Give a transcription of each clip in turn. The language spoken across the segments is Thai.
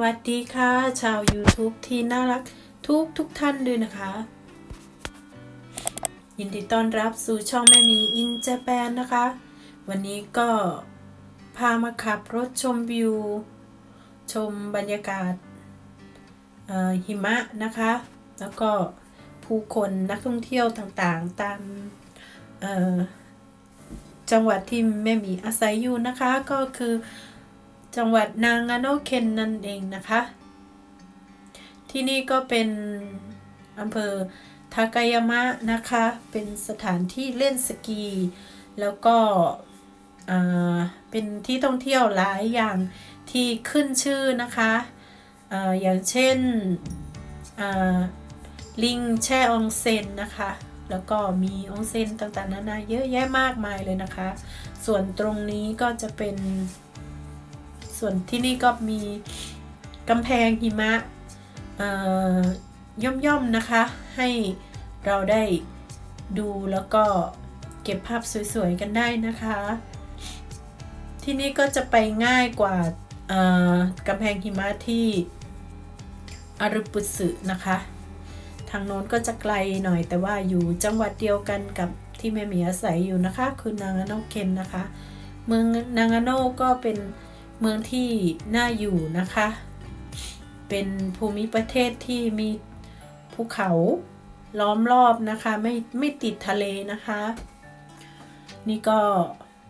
วัสดีค่ะ ชาว YouTube ที่น่ารักทุกทุกท่านด้วยนะคะ ยินดีต้อนรับสู่ช่องแม่มีอินเจแปนนะคะ วันนี้ก็พามาขับรถชมวิว ชมบรรยากาศหิมะนะคะ แล้วก็ผู้คนนักท่องเที่ยวต่างๆ ตามจังหวัดที่แม่มีอาศัยอยู่นะคะก็คือ จังหวัดนางาโนเคนนั่นเองนะคะ ที่นี่ก็เป็นอำเภอทากายามะนะคะ เป็นสถานที่เล่นสกี แล้วก็เป็นที่ท่องเที่ยวหลายอย่างที่ขึ้นชื่อนะคะออย่างเช่นลิงแช่อองเซ็นนะคะ แล้วก็มีอองเซ็นต่างๆนานาเยอะแยะมากมายเลยนะคะ ส่วนตรงนี้ก็จะเป็น ส่วนที่นี่ก็มีกำแพงหิมะย่อมๆนะคะ ให้เราได้ดูแล้วก็เก็บภาพสวยๆกันได้นะคะ ที่นี่ก็จะไปง่ายกว่ากำแพงหิมะที่อารุปุสึนะคะ ทางโน้นก็จะไกลหน่อยแต่ว่าอยู่จังหวัดเดียวกันกับที่แม่หมีอาศัยอยู่นะคะ คือนางาโนเคนนะคะ เมืองนางาโนก็เป็น เมืองที่น่าอยู่นะคะ เป็นภูมิประเทศที่มีภูเขาล้อมรอบนะคะไม่ไม่ติดทะเลนะคะ นี่ก็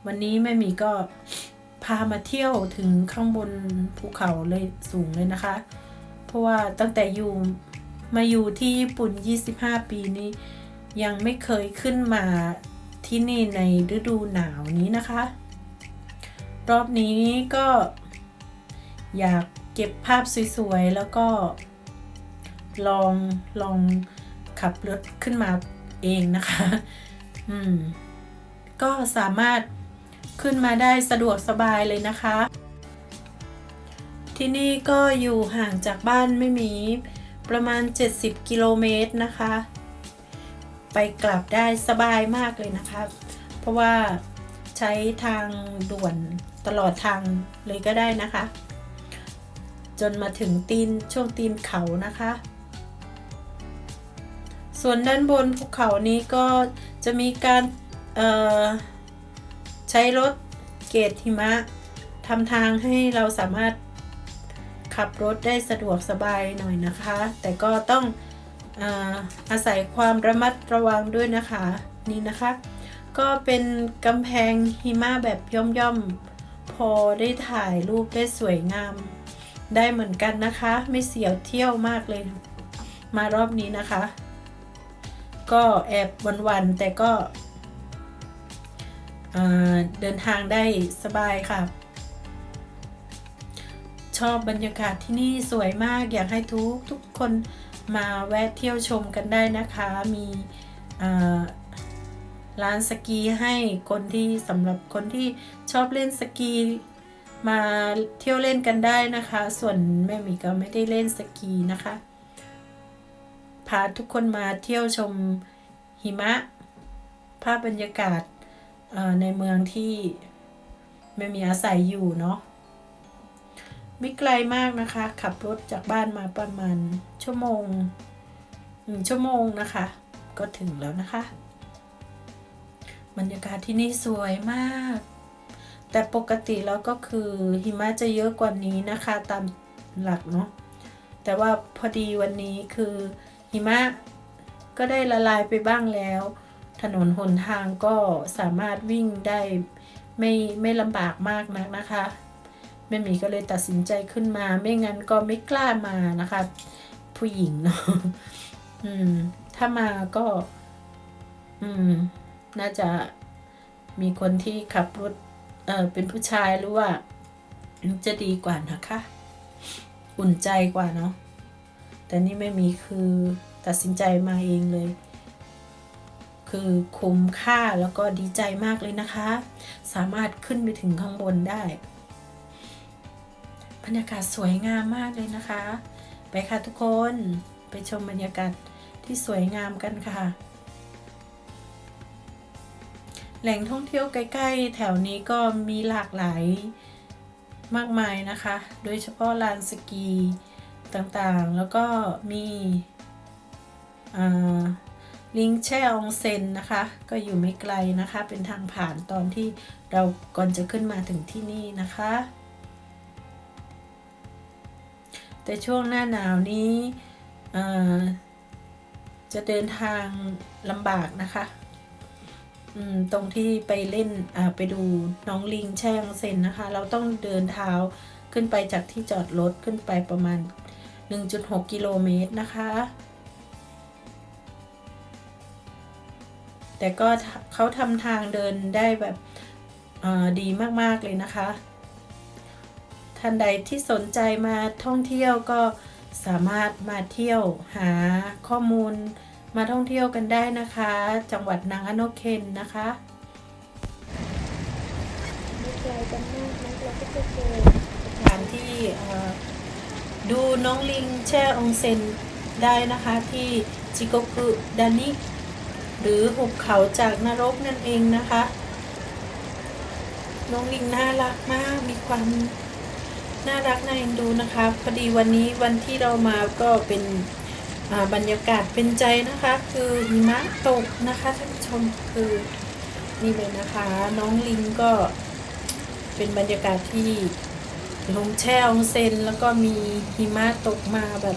วันนี้แม่หมีก็พามาเที่ยวถึงข้างบนภูเขาเลยสูงเลยนะคะ เพราะว่าตั้งแต่อยู่มาอยู่ที่ญี่ปุ่น 25 ปีนี้ ยังไม่เคยขึ้นมาที่นี่ในฤดูหนาวนี้นะคะ รอบนี้ก็อยากเก็บภาพสวยๆ แล้วก็ลองลองขับรถขึ้นมาเองนะคะ อืม ก็สามารถขึ้นมาได้สะดวกสบายเลยนะคะ ที่นี่ก็อยู่ห่างจากบ้านไม่มีประมาณ 70 กิโลเมตรนะคะ ไปกลับได้สบายมากเลยนะคะ เพราะว่า ใช้ทางด่วนตลอดทางเลยก็ได้นะคะ จนมาถึงตีนช่วงตีนเขานะคะ ส่วนด้านบนภูเขานี้ก็จะมีการใช้รถเกตหิมะทำทางให้เราสามารถขับรถได้สะดวกสบายหน่อยนะคะ แต่ก็ต้องอาอาศัยความระมัดระวังด้วยนะคะ นี่นะคะ ก็เป็นกำแพงหิมะแบบย่อมๆ พอได้ถ่ายรูปได้สวยงาม ได้เหมือนกันนะคะ ไม่เสียวเที่ยวมากเลย มารอบนี้นะคะ ก็แอบวันๆแต่ก็เดินทางได้สบายค่ะ ชอบบรรยากาศที่นี่สวยมากอยากให้ทุกทุกคนมาแวะเที่ยวชมกันได้นะคะ มีอ่า ร้านสกีให้คนที่สำหรับคนที่ชอบเล่นสกีมาเที่ยวเล่นกันได้นะคะ ส่วนแม่มีก็ไม่ได้เล่นสกีนะคะ พาทุกคนมาเที่ยวชมหิมะ ภาพบรรยากาศในเมืองที่แม่มีอาศัยอยู่เนาะไม่ไกลมากนะคะ ขับรถจากบ้านมาประมาณชั่วโมงหนึ่งชั่วโมงนะคะ ก็ถึงแล้วนะคะ บรรยากาศที่นี่สวยมาก แต่ปกติแล้วก็คือหิมะจะเยอะกว่านี้นะคะตามหลักเนาะแต่ว่าพอดีวันนี้คือหิมะก็ได้ละลายไปบ้างแล้ว ถนนหนทางก็สามารถวิ่งได้ไม่ไม่ลำบากมากนักนะคะแม่หมีก็เลยตัดสินใจขึ้นมา ไม่งั้นก็ไม่กล้ามานะคะ ผู้หญิงเนาะอืม ถ้ามาก็ อืม น่าจะมีคนที่ขับรถเออเป็นผู้ชายหรือว่าจะดีกว่านะคะ อุ่นใจกว่าเนาะแต่นี่ไม่มีคือตัดสินใจมาเองเลย คือคุ้มค่าแล้วก็ดีใจมากเลยนะคะ สามารถขึ้นไปถึงข้างบนได้บรรยากาศสวยงามมากเลยนะคะ ไปค่ะทุกคนไปชมบรรยากาศที่สวยงามกันค่ะ แหล่งท่องเที่ยวใกล้ๆ แถวนี้ก็มีหลากหลายมากมายนะคะ โดยเฉพาะลานสกีต่างๆ แล้วก็มีลิงแช่อองเซนนะคะ ก็อยู่ไม่ไกลนะคะ เป็นทางผ่านตอนที่เราก่อนจะขึ้นมาถึงที่นี่นะคะ แต่ช่วงหน้าหนาวนี้จะเดินทางลำบากนะคะ ตรงที่ไปเล่นไปดูน้องลิงแช่งเซนนะคะ เราต้องเดินเท้าขึ้นไปจากที่จอดรถขึ้นไปประมาณ 1.6 กิโลเมตรนะคะ แต่ก็เขาทำทางเดินได้แบบดีมากๆเลยนะคะ ท่านใดที่สนใจมาท่องเที่ยวก็สามารถมาเที่ยวหาข้อมูล มาท่องเที่ยวกันได้นะคะ จังหวัดนางอโนเคนนะคะไม่ไกลกันมากนะเราก็จะเจอสถานที่ดูน้องลิงแช่องเซนได้นะคะที่จิโกกุดานิหรือหุบเขาจากนรกนั่นเองนะคะ น้องลิงน่ารักมากมีความน่ารักน่าเอ็นดูนะคะพอดีวันนี้วันที่เรามาก็เป็น บรรยากาศเป็นใจนะคะ คือหิมะตกนะคะท่านผู้ชมคือนี่เลยนะคะ น้องลิงก็เป็นบรรยากาศที่ลงแช่อองเซนแล้วก็มีหิมะตกมาแบบ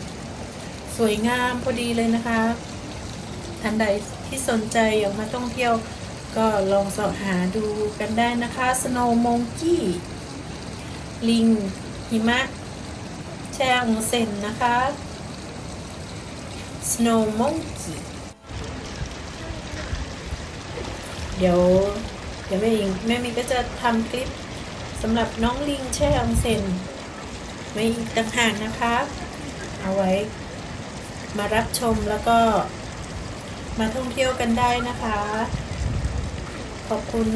สวยงามพอดีเลยนะคะท่านใดที่สนใจอยากมาท่องเที่ยวก็ลองสอบหาดูกันได้นะคะ Snow Monkey ลิงหิมะแช่อองเซนนะคะ Snow Monkey เดี๋ยว เดี๋ยวแม่อิงแม่มีก็จะทำคลิปสำหรับน้องลิงแช่อองเซนไว้อีกต่างหากนะคะ เอาไว้มารับชมแล้วก็มาท่องเที่ยวกันได้นะคะ ขอบคุณ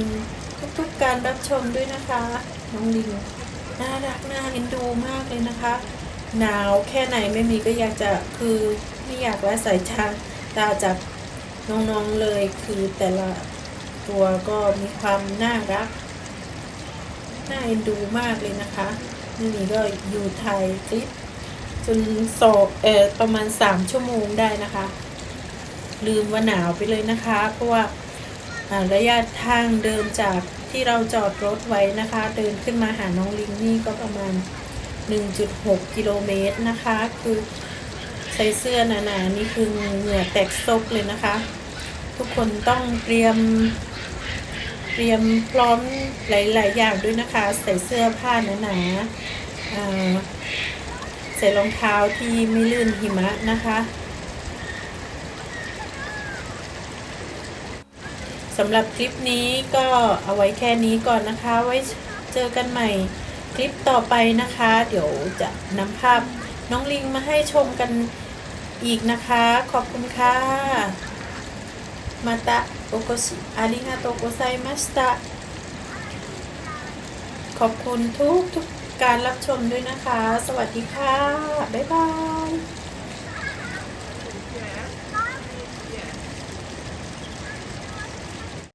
ทุกๆการรับชมด้วยนะคะ น้องลิงน่ารักน่าเอ็นดูมากเลยนะคะ หนาวแค่ไหนไม่มีก็อยากจะคือไม่อยากละสายตาตาจากน้องๆเลยคือแต่ละตัวก็มีความน่ารัก น่าเอ็นดูมากเลยนะคะ นี่ก็อยู่ไทยคลิปจนสอบเออประมาณสามชั่วโมงได้นะคะ ลืมว่าหนาวไปเลยนะคะ เพราะว่าระยะทางเดินจากที่เราจอดรถไว้นะคะ เดินขึ้นมาหาน้องลิงนี่ก็ประมาณ 1.6 กิโลเมตรนะคะ คือใส่เสื้อหนาๆนี่คือเหงื่อแตกซกเลยนะคะ ทุกคนต้องเตรียม เตรียมพร้อมหลายๆอย่างด้วยนะคะ ใส่เสื้อผ้าหนาๆอ่าใส่รองเท้าที่ไม่ลื่นหิมะนะคะสำหรับคลิปนี้ก็เอาไว้แค่นี้ก่อนนะคะ ไว้เจอกันใหม่ คลิปต่อไปนะคะ เดี๋ยวจะนำภาพน้องลิงมาให้ชมกันอีกนะคะ ขอบคุณค่ะ มาตะโอโกชิอาริงาโตโกไซมาสตะขอบคุณทุกทุกการรับชมด้วยนะคะ สวัสดีค่ะ บ๊ายบาย